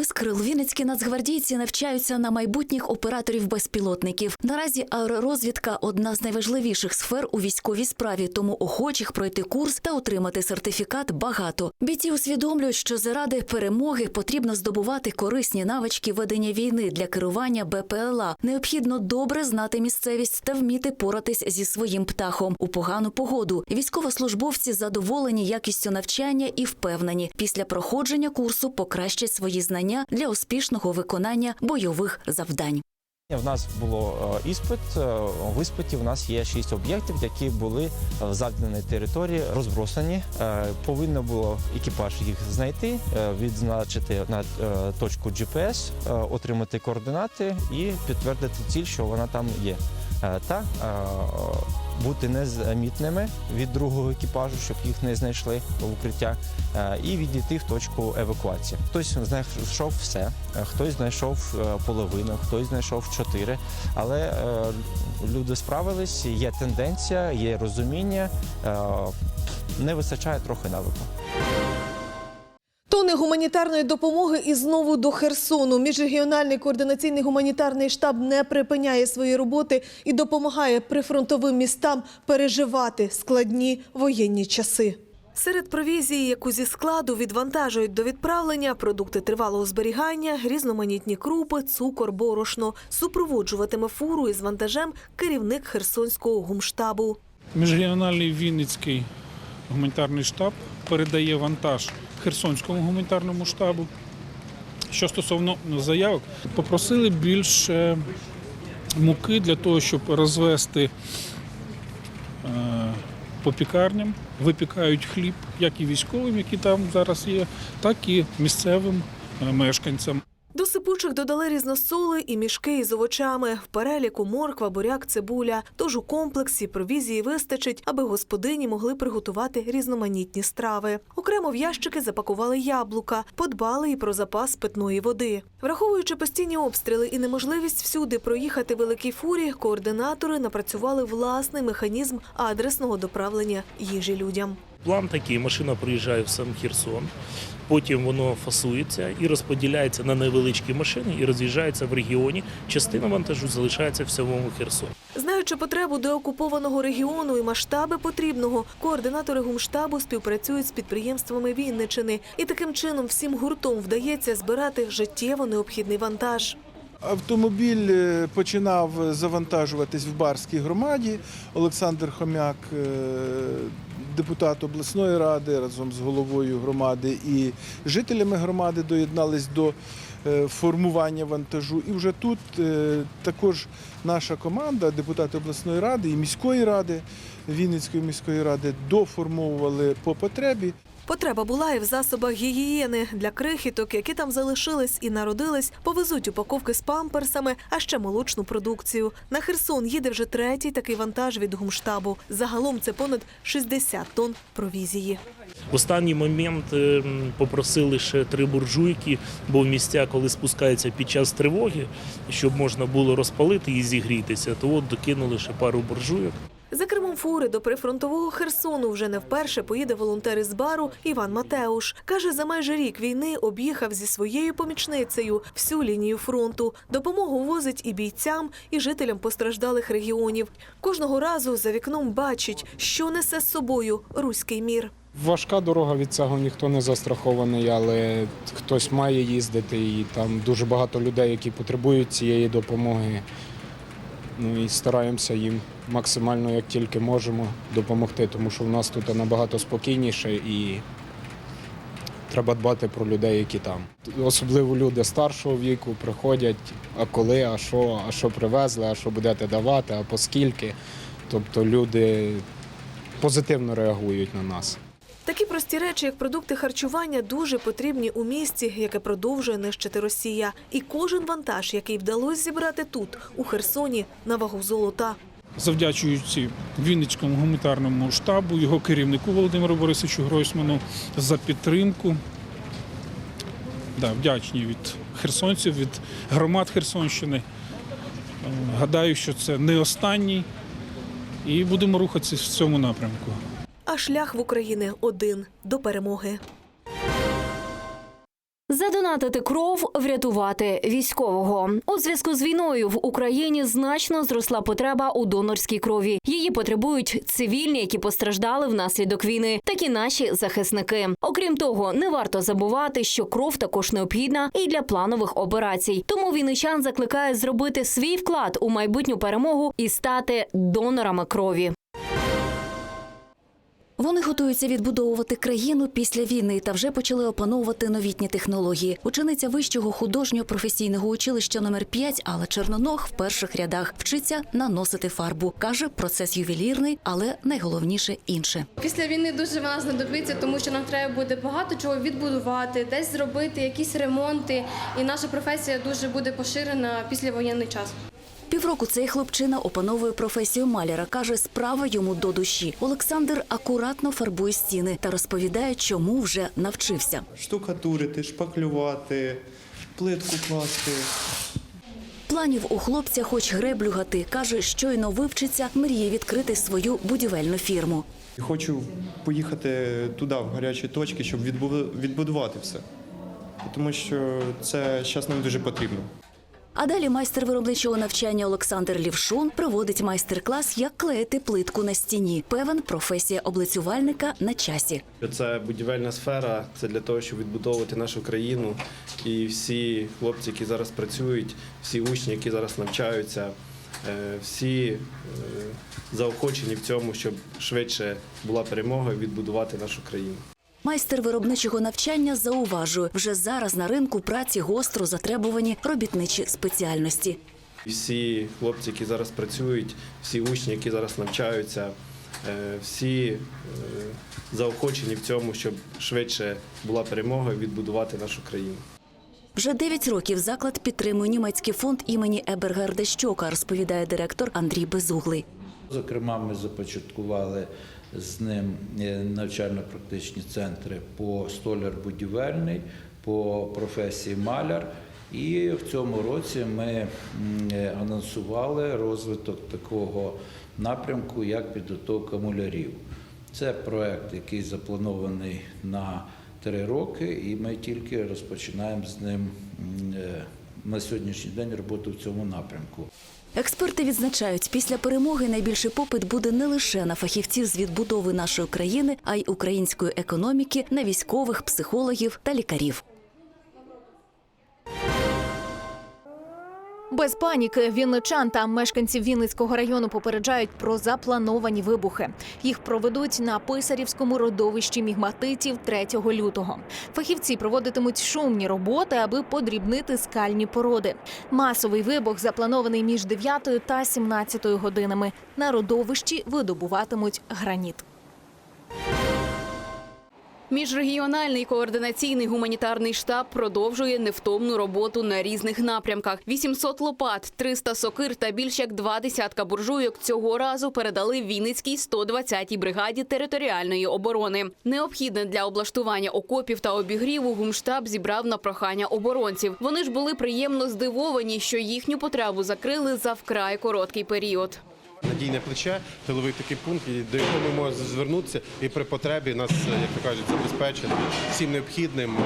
без крил вінницькі нацгвардійці навчаються на майбутніх операторів безпілотників. Наразі аеророзвідка одна з найважливіших сфер у військовій справі, тому охочих пройти курс та отримати сертифікат багато. Бійці усвідомлюють, що заради перемоги потрібно здобувати корисні навички ведення війни для керування БПЛА. Необхідно добре знати місцевість та вміти поратись зі своїм птахом у погану погоду. Військовослужбовці задоволені якістю навчання і впевнені, після проходження курсу покращать свої знання для успішного виконання бойових завдань. В нас було е, іспит. Е, В іспиті в нас є шість об'єктів, які були е, в завданій території розбросані. Повинно було екіпаж їх знайти, відзначити на точку GPS, отримати координати і підтвердити ціль, що вона там є. Та бути незамітними від другого екіпажу, щоб їх не знайшли в укриття, е, і відійти в точку евакуації. Хтось знайшов все, е, хтось знайшов е, половину, хтось знайшов чотири. Але люди справились, є тенденція, є розуміння, не вистачає трохи навику. Тони гуманітарної допомоги і знову до Херсону. Міжрегіональний координаційний гуманітарний штаб не припиняє свої роботи і допомагає прифронтовим містам переживати складні воєнні часи. Серед провізії, яку зі складу відвантажують до відправлення, продукти тривалого зберігання, різноманітні крупи, цукор, борошно. Супроводжуватиме фуру із вантажем керівник Херсонського гумштабу. Міжрегіональний Вінницький гуманітарний штаб передає вантаж Херсонському гуманітарному штабу. Що стосовно заявок, попросили більше муки для того, щоб розвести е, по пікарням, випікають хліб, як і військовим, які там зараз є, так і місцевим е, мешканцям. До сипучих додали різносоли і мішки із овочами. В переліку морква, буряк, цибуля. Тож у комплексі провізії вистачить, аби господині могли приготувати різноманітні страви. Окремо в ящики запакували яблука, подбали і про запас питної води. Враховуючи постійні обстріли і неможливість всюди проїхати великій фурі, координатори напрацювали власний механізм адресного доправлення їжі людям. План такий: машина приїжджає в сам Херсон, потім воно фасується і розподіляється на невеличкі машини і роз'їжджається в регіоні. Частина вантажу залишається в самому Херсоні. Знаючи потребу деокупованого регіону і масштаби потрібного, координатори гумштабу співпрацюють з підприємствами Вінничини, і таким чином всім гуртом вдається збирати життєво необхідний вантаж. Автомобіль е, починав завантажуватись в Барській громаді. Олександр Хомяк, е, депутат обласної ради, разом з головою громади і жителями громади доєднались до е, формування вантажу. І вже тут е, також наша команда, депутати обласної ради і міської ради, Вінницької міської ради, доформовували по потребі. Потреба була і в засобах гігієни для крихіток, які там залишились і народились, повезуть упаковки з памперсами, а ще молочну продукцію. На Херсон їде вже третій такий вантаж від гумштабу. Загалом це понад 60 тонн провізії. В останній момент е, попросили ще три буржуйки, бо в місця, коли спускаються під час тривоги, щоб можна було розпалити і зігрітися, то от докинули ще пару буржуйок. Кермом фури до прифронтового Херсону вже не вперше поїде волонтер із бару Іван Матеуш. Каже, за майже рік війни об'їхав зі своєю помічницею всю лінію фронту. Допомогу возить і бійцям, і жителям постраждалих регіонів. Кожного разу за вікном бачить, що несе з собою руський мір. Важка дорога від цього ніхто не застрахований, але хтось має їздити, і там дуже багато людей, які потребують цієї допомоги. Ну і стараємося їм максимально як тільки можемо допомогти, тому що в нас тут набагато спокійніше і треба дбати про людей, які там. Особливо люди старшого віку приходять, а коли, а що, а що привезли, а що будете давати, а по скільки. Тобто люди позитивно реагують на нас. Такі прості речі, як продукти харчування, дуже потрібні у місті, яке продовжує нищити Росія. І кожен вантаж, який вдалося зібрати тут, у Херсоні, на вагу золота. завдячуючи Вінницькому гуманітарному штабу, його керівнику Володимиру Борисовичу Гройсману за підтримку. Да, вдячні від херсонців, від громад Херсонщини. Е, Гадаю, що це не останній, і будемо рухатися в цьому напрямку. А шлях в Україні один до перемоги. Задонатити кров, врятувати військового у зв'язку з війною в Україні значно зросла потреба у донорській крові. Її потребують цивільні, які постраждали внаслідок війни, так і наші захисники. Окрім того, не варто забувати, що кров також необхідна і для планових операцій. Тому вінничан закликають зробити свій вклад у майбутню перемогу і стати донорами крові. Вони готуються відбудовувати країну після війни та вже почали опановувати новітні технології. Учениця вищого художнього професійного училища номер 5 Алла Черноног в перших рядах вчиться наносити фарбу. каже, процес ювелірний, але найголовніше інше. Після війни дуже вона знадобиться, тому що нам треба буде багато чого відбудувати, десь зробити якісь ремонти, і наша професія дуже буде поширена після воєнний час. Півроку цей хлопчина опановує професію маляра. каже, справа йому до душі. Олександр акуратно фарбує стіни та розповідає, чому вже навчився. штукатурити, шпаклювати, плитку класти. Планів у хлопця, хоч греблю гати, каже, щойно вивчиться, мріє відкрити свою будівельну фірму. Хочу поїхати туди, в гарячі точки, щоб відбу- відбудувати все. Тому що це зараз нам дуже потрібно. А далі майстер виробничого навчання Олександр Лівшун проводить майстер-клас, як клеїти плитку на стіні. Певен, професія облицювальника на часі. Це будівельна сфера, це для того, щоб відбудовувати нашу країну. І всі хлопці, які зараз працюють, всі учні, які зараз навчаються, е, всі е, заохочені в цьому, щоб швидше була перемога відбудувати нашу країну. Майстер виробничого навчання зауважує, вже зараз на ринку праці гостро затребувані робітничі спеціальності. Всі хлопці, які зараз працюють, всі учні, які зараз навчаються, е, всі е, заохочені в цьому, щоб швидше була перемога і відбудувати нашу країну. Вже 9 років заклад підтримує німецький фонд імені Ебергерда Щока, розповідає директор Андрій Безуглий. Зокрема, ми започаткували з ним е, навчально-практичні центри по столяр будівельний, по професії маляр. І в цьому році ми е, анонсували розвиток такого напрямку, як підготовка мулярів. Це проект, який запланований на три роки, і ми тільки розпочинаємо з ним е, на сьогоднішній день роботу в цьому напрямку. Експерти відзначають, після перемоги найбільший попит буде не лише на фахівців з відбудови нашої країни, а й української економіки, на військових, психологів та лікарів. Без паніки вінничан та мешканців Вінницького району попереджають про заплановані вибухи. Їх проведуть на писарівському родовищі мігматитів 3 лютого. Фахівці проводитимуть шумні роботи, аби подрібнити скальні породи. Масовий вибух запланований між 9 та 17 годинами. На родовищі видобуватимуть граніт. Міжрегіональний координаційний гуманітарний штаб продовжує невтомну роботу на різних напрямках. 800 лопат, 300 сокир та більш як два десятка буржуйок цього разу передали Вінницькій 120-й бригаді територіальної оборони. Необхідне для облаштування окопів та обігріву гумштаб зібрав на прохання оборонців. Вони ж були приємно здивовані, що їхню потребу закрили за вкрай короткий період. Надійне плече, тиловий такий пункт, до якого ми можемо звернутися і при потребі нас, як то кажуть, забезпечити всім необхідним.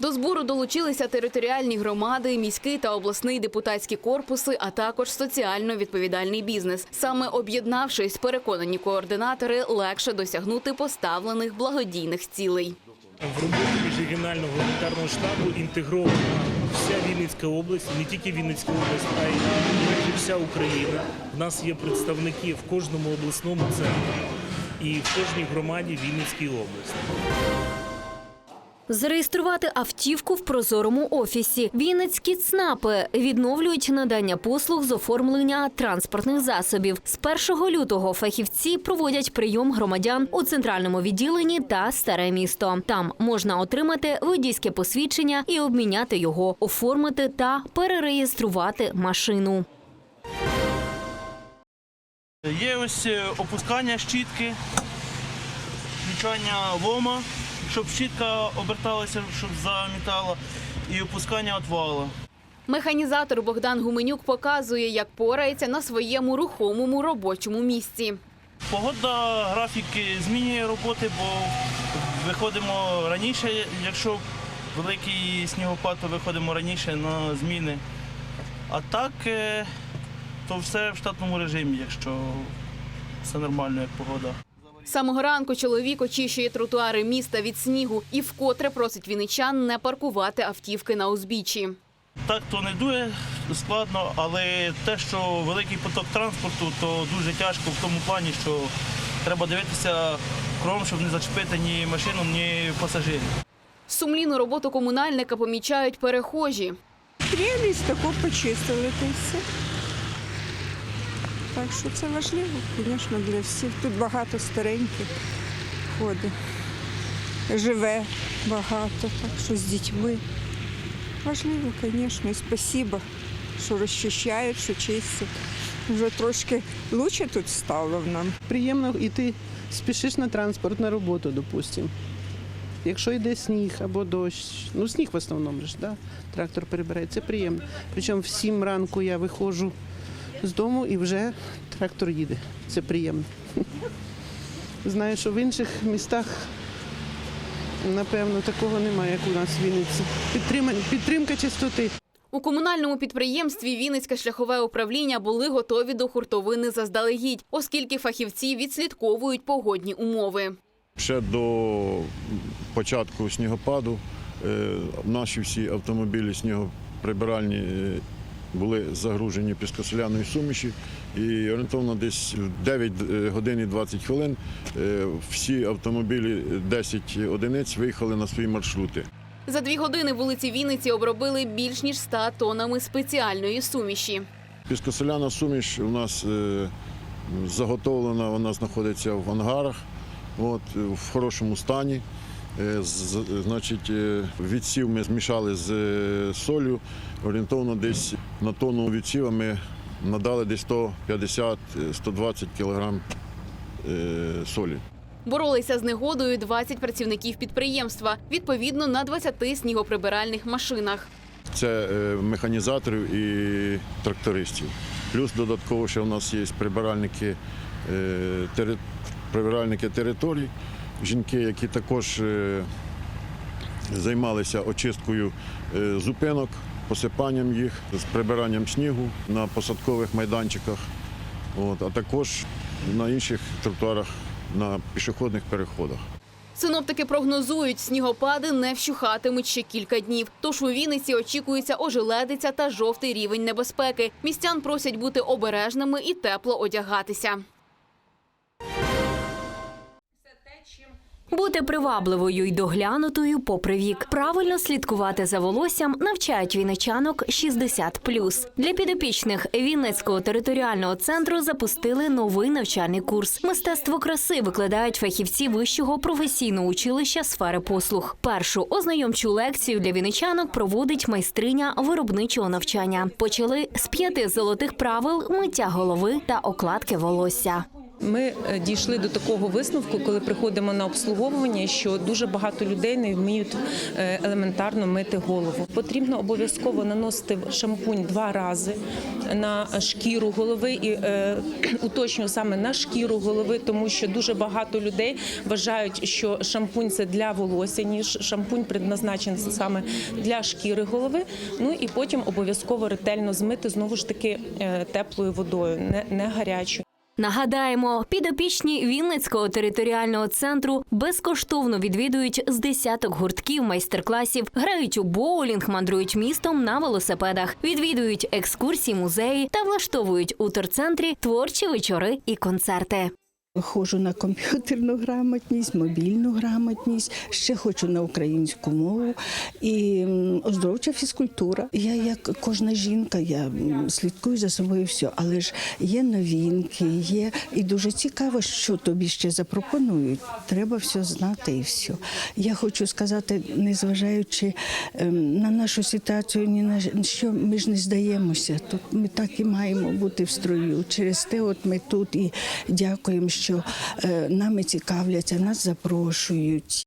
До збору долучилися територіальні громади, міський та обласний депутатські корпуси, а також соціально відповідальний бізнес. Саме об'єднавшись, переконані координатори легше досягнути поставлених благодійних цілей. В роботу міжрегіонального гуманітарного штабу інтегрована вся Вінницька область, не тільки Вінницька область, а й вся Україна. В нас є представники в кожному обласному центрі і в кожній громаді Вінницької області. Зареєструвати автівку в прозорому офісі. Вінницькі ЦНАПи відновлюють надання послуг з оформлення транспортних засобів. З 1 лютого фахівці проводять прийом громадян у центральному відділенні та старе місто. Там можна отримати водійське посвідчення і обміняти його, оформити та перереєструвати машину. Є ось е, опускання щітки, включання лома, щоб щітка оберталася, щоб замітала, і опускання отвала. Механізатор Богдан Гуменюк показує, як порається на своєму рухомому робочому місці. Погода, графік змінює роботи, бо виходимо раніше, якщо великий снігопад, то виходимо раніше на зміни. А так, е, то все в штатному режимі, якщо все нормально, як погода. З Самого ранку чоловік очищує тротуари міста від снігу і вкотре просить вінничан не паркувати автівки на узбіччі. Так то не дуже складно, але те, що великий поток транспорту, то дуже тяжко в тому плані, що треба дивитися кругом, щоб не зачепити ні машину, ні пасажирів. Сумлінну роботу комунальника помічають перехожі. Прелість таку почистили та й все. Так що це важливо, звісно, для всіх. Тут багато стареньких ходить. Живе багато, так що з дітьми. Важливо, звісно, і спасибо, що розчищають, що чистять. Вже трошки краще тут стало нам. Приємно йти, спішиш на транспорт, на роботу, допустимо. Якщо йде сніг або дощ, ну сніг в основному ж, да? трактор перебирає, це приємно. Причому в 7 ранку я виходжу з дому і вже трактор їде. Це приємно. Знаю, що в інших містах, напевно, такого немає, як у нас в Вінниці. Підтримка, підтримка чистоти. У комунальному підприємстві Вінницьке шляхове управління були готові до хуртовини заздалегідь, оскільки фахівці відслідковують погодні умови. Ще до початку снігопаду е, наші всі автомобілі снігоприбиральні е, були загружені піскосоляною суміші. І орієнтовно десь в 9 годин і 20 хвилин е, всі автомобілі 10 одиниць виїхали на свої маршрути. За дві години вулиці Вінниці обробили більш ніж 100 тонами спеціальної суміші. Піскосоляна суміш у нас е, заготовлена, вона знаходиться в ангарах, от, в хорошому стані. Е, Значить, е, відсів ми змішали з е, солью. Орієнтовно десь на тонну відсіва ми надали десь 150-120 кг е, солі. Боролися з негодою 20 працівників підприємства, відповідно на 20 снігоприбиральних машинах. Це механізаторів і трактористів. Плюс додатково ще у нас є прибиральники, прибиральники територій, жінки, які також е, займалися очисткою е, зупинок, посипанням їх, з прибиранням снігу на посадкових майданчиках, от, а також на інших тротуарах, на пішохідних переходах. Синоптики прогнозують, снігопади не вщухатимуть ще кілька днів. Тож у Вінниці очікується ожеледиця та жовтий рівень небезпеки. Містян просять бути обережними і тепло одягатися. Бути привабливою й доглянутою попри вік. Правильно слідкувати за волоссям навчають вінничанок 60+. Для підопічних Вінницького територіального центру запустили новий навчальний курс. Мистецтво краси викладають фахівці вищого професійного училища сфери послуг. Першу ознайомчу лекцію для вінничанок проводить майстриня виробничого навчання. Почали з п'яти золотих правил миття голови та окладки волосся. Ми е, дійшли до такого висновку, коли приходимо на обслуговування, що дуже багато людей не вміють е, елементарно мити голову. Потрібно обов'язково наносити шампунь два рази на шкіру голови і е, уточнюю саме на шкіру голови, тому що дуже багато людей вважають, що шампунь це для волосся, ніж шампунь предназначений саме для шкіри голови. Ну і потім обов'язково ретельно змити знову ж таки теплою водою, не гарячою. Нагадаємо, підопічні Вінницького територіального центру безкоштовно відвідують з десяток гуртків майстер-класів, грають у боулінг, мандрують містом на велосипедах, відвідують екскурсії, музеї та влаштовують у торцентрі творчі вечори і концерти. Ходжу на комп'ютерну грамотність, мобільну грамотність, ще хочу на українську мову і оздоровча фізкультура. Я як кожна жінка, я слідкую за собою все, але ж є новинки, є і дуже цікаво, що тобі ще запропонують. Треба все знати і все. Я хочу сказати, незважаючи ем, на нашу ситуацію, ні на що ми ж не здаємося. Тут ми так і маємо бути в строю. Через те, от ми тут і дякуємо, що е, нами цікавляться, нас запрошують.